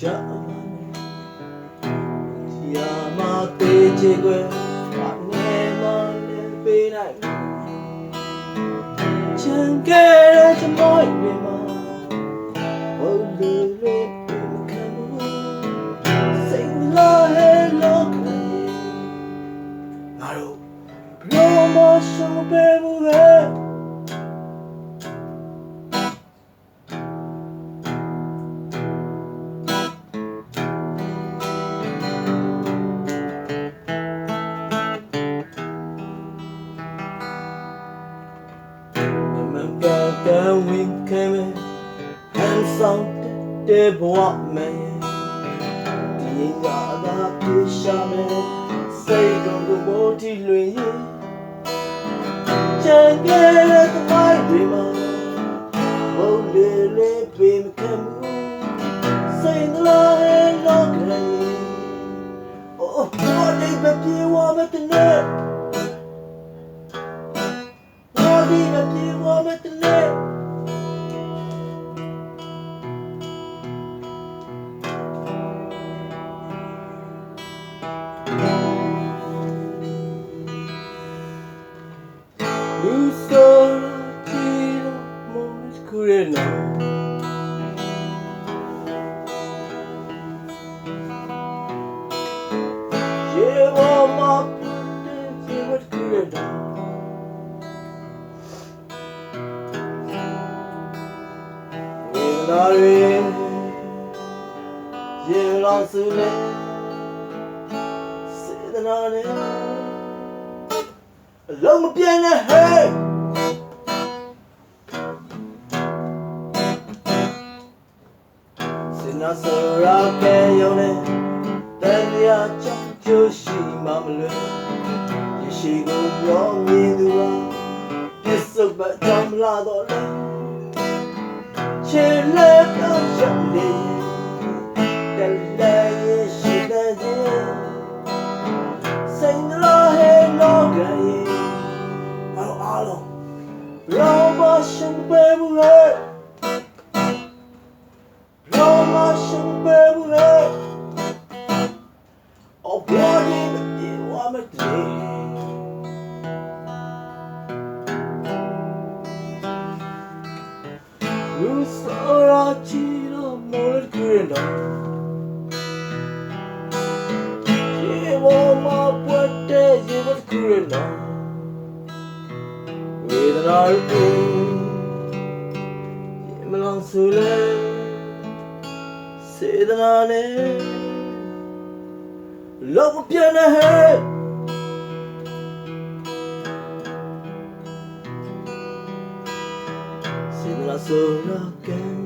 ကြရာမသေးချေကွယ်ဘာနဲ့မလဲပေးနိုင်ချန်ကဲတဲ့ချမောတွေမှာဘုံလူလေးမခံဘူးစိတ်လာဟဲလောကကြီးငါတို့ဘလို့မဆုံးပဲဘူး ဆောင်တဲ့ဘဝမဲဒီငါသာပြေရှာမဲစိတ်ကုန်ကိုမိုးတီလွင်ရင်ချန်ကဲတဲ့သမိုင်းတွေမှာဘုံလေးလေးပေးမခံဘူးစိတ်လာဟဲလောကကြီးအိုးဘာဒီမပြေဝမတဲ့နဲ့ Body na piwo matne Lu kurena Llevo ma putte llevo kurena ဝေဒနာတွေရေလော နာနဲ့အလုံးမပြတ်နဲ့ဟဲ့စင်နာစရာကဲရုံနဲ့တန်လျာချောင်းကျိုးရှိမှမလို့ရရှိကိုပြောမြင်သူဟာပြစ်စုံပတ်ကြောင့်မလာတော့လဲချေလက်တော့ရောက်နေတလဲရရှိတဲ့စိတ်လောဟဲလောကရဲ့ဘာလို့အားလုံးလောမရှင်ပဲ You saw a chino more green Llevo ma puente llevo el green With an army Yemelan sule Sedanane Love piano hey စ င်လာဆိုရကံ